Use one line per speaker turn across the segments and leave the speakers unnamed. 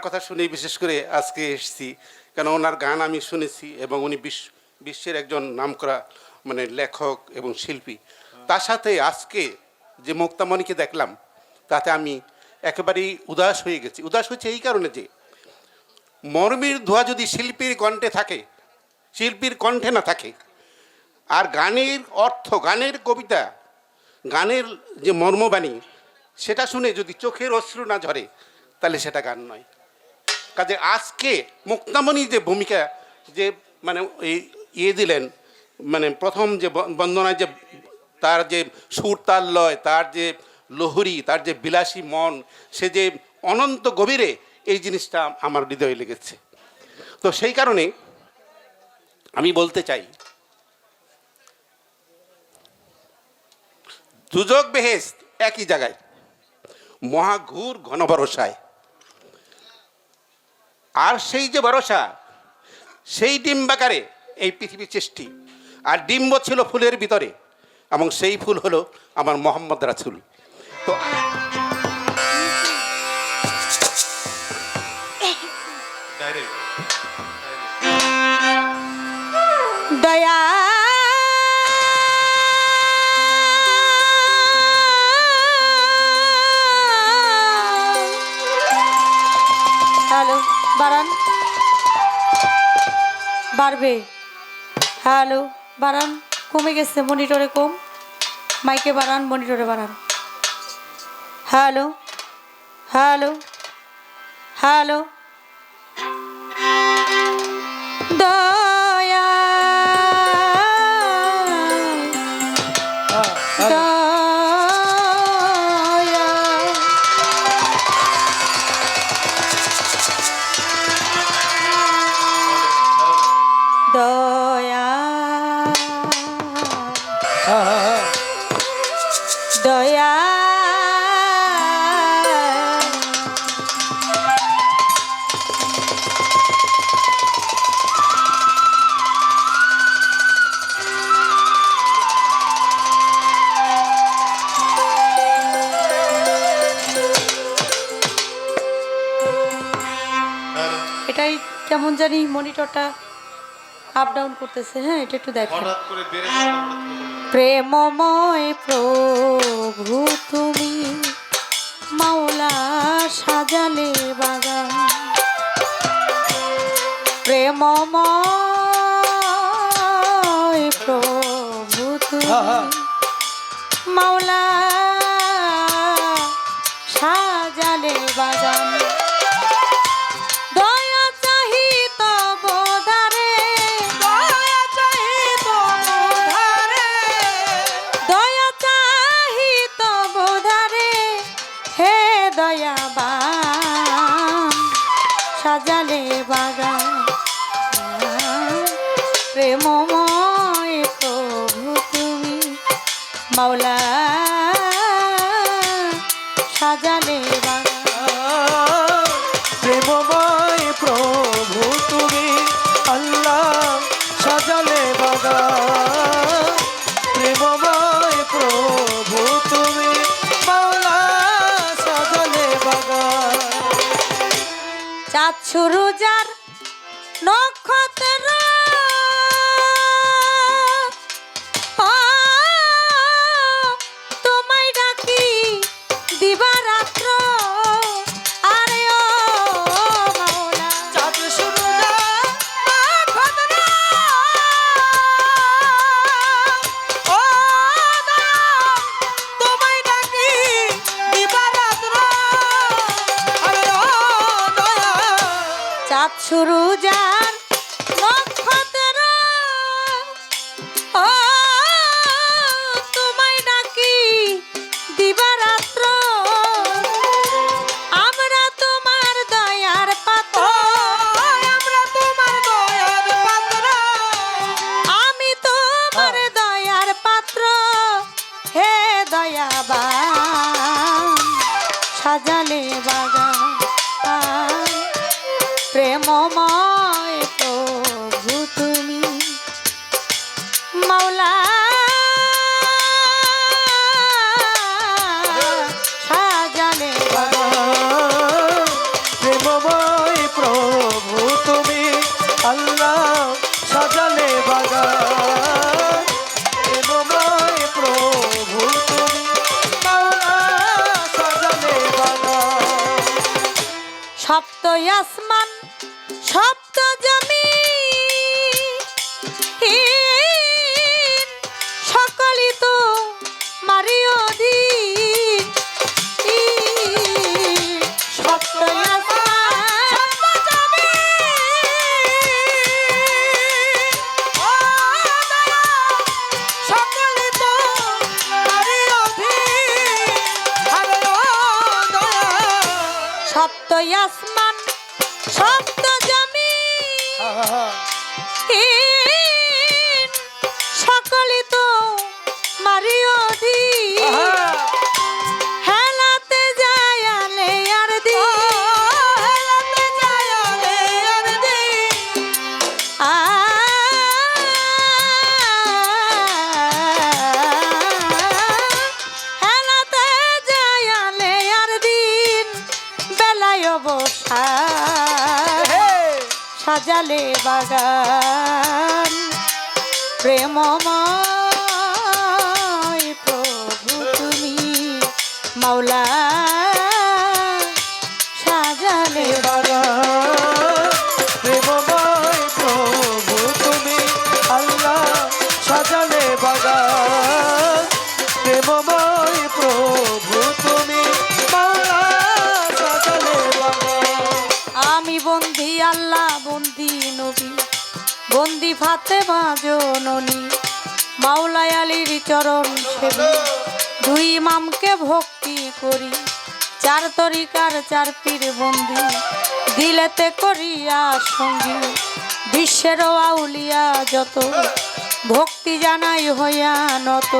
ওনার কথা শুনে বিশেষ করে আজকে এসেছি। কেন ওনার গান আমি শুনেছি এবং উনি বিশ্ব, বিশ্বের একজন নামকরা মানে লেখক এবং শিল্পী। তার সাথে আজকে যে মুক্তামণিকে দেখলাম, তাতে আমি একেবারেই উদাস হয়ে গেছি। উদাস হচ্ছে এই কারণে যে মর্মীর ধোয়া যদি শিল্পীর কণ্ঠে থাকে, শিল্পীর কণ্ঠে না থাকে, আর গানের অর্থ, গানের কবিতা, গানের যে মর্মবাণী, সেটা শুনে যদি চোখের অশ্রু না ঝরে, তাহলে সেটা গান নয়। কাজে আজকে মুক্তামণি যে ভূমিকা যে মানে এই ইয়ে দিলেন মানে প্রথম যে বন্দনায় যে তার যে সুর তাল লয়, তার যে লহরী, তার যে বিলাসী মন, সে যে অনন্ত গভীরে এই জিনিসটা আমার হৃদয়ে লেগেছে। তো সেই কারণে আমি বলতে চাই, দুজক বেহেস্ত একই জায়গায় মহাঘুর ঘন ভরসায় আর সেই যে ভরসা সেই ডিম্বাকারে এই পৃথিবীর সৃষ্টি। আর ডিম্ব ছিল ফুলের ভিতরে এবং সেই ফুল হলো আমার মোহাম্মদ রাসুল। তো
বাড়ান। বাড়বে। হ্যালো, বাড়ান। কমে গেছে, মনিটরে কম। মাইকে বাড়ান, মনিটরে বাড়ান। Hello hello hello. দয়া কেমন জানি মনিটরটা আপ ডাউন করতেছে। হ্যাঁ এটা একটু
না।
প্রেমময় প্রভু তুমি মাওলা সাজালে বাগান। প্রেমময় প্রভু তুমি মাওলা হে দয়াবান, সাজালে বাগান। প্রেমময় প্রভু তুমি, মাওলা, সাজালে বাগান।
প্রেমময় প্রভু তুমি, আল্লাহ, সাজালে বাগান। প্রেমময় প্রভু
চাঁদ শুরু যার আসমান সপ্ত জমি সকলই তো মারি অধীন সাজালে বাগান। প্রেমময় প্রভু তুমি মাওলা বন্দি ফাতে জননী মাওলাই আলীর চরণ সেবী। দুই ইমামকে ভক্তি করি, চার তরিকার চার পীর বন্দি। দিলেতে করিয়া সঙ্গী বিশ্বের আউলিয়া যত। ভক্তি জানাই হইয়া নত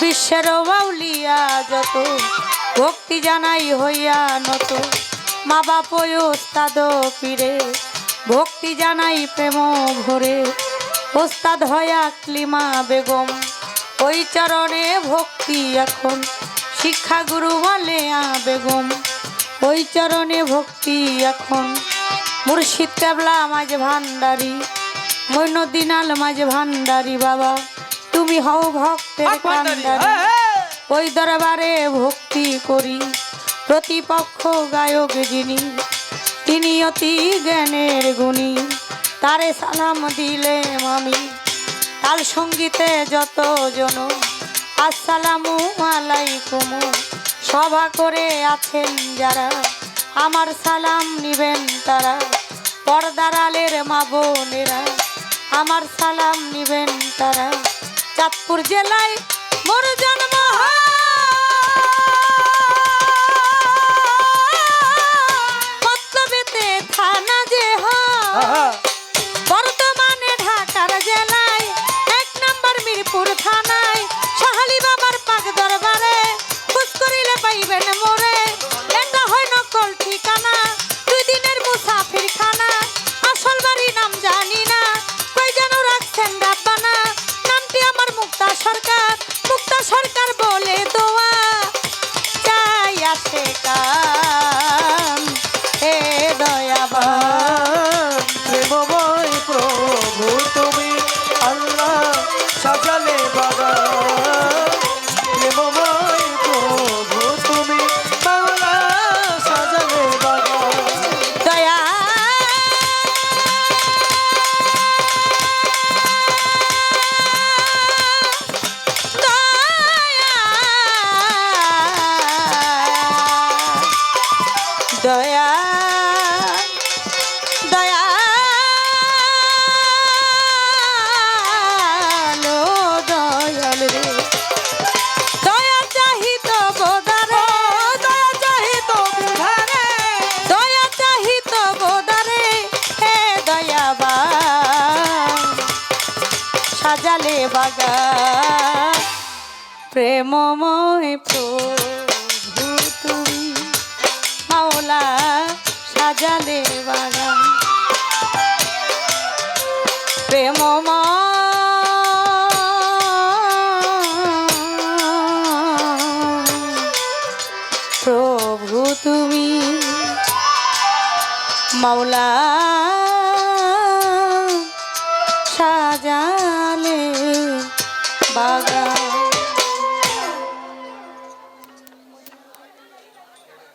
বিশ্বের বাউলিয়া যত। ভক্তি জানাই হইয়া নত, মা বাপ ওস্তাদ পীরে। ভক্তি জানাই প্রেম ভরে। ওস্তাদ হয়া ক্লিমা বেগম ওই চরণে ভক্তি এখন। শিক্ষা গুরু বলে আ বেগম ওই চরণে ভক্তি এখন। মুর্শিদ কেবলা মাঝে ভান্ডারি মৈনদিনাল মাঝে ভান্ডারি বাবা। তুমি হও ভক্তের কান্ডারি। ওই দরবারে ভক্তি করি প্রতিপক্ষ গায়ক যিনি। তিনি অতি জ্ঞানের গুণী। তারে সালাম দিলে আমি। তাল সঙ্গীতে যত জন। আসসালামু আলাইকুম। সভা করে আছেন যারা। আমার সালাম নিবেন তারা। পর্দারালের মা বোনেরা। আমার সালাম নিবেন তারা। চাঁদপুর জেলায় মোর জন্ম মতলবেতে বর্তমানে ঢাকার জেলায় এক নম্বর মিরপুর থানায় শাহালি বাবার পাক দরবারে খুশ করিলে পাইবেন মোরে। এটা হয় নকল ঠিকানা, দুই দিনের মুসাফির খানা আসল বাড়ি নাম জানি না কই যেন রাখছেন রাব্বানা নামটি আমার মুক্তা সরকার।
সাজালে
বাগা প্রেমময় প্রভু তুমি মাওলা সাজালে বাগা প্রেমময় প্রভু তুমি মাওলা। বাগান।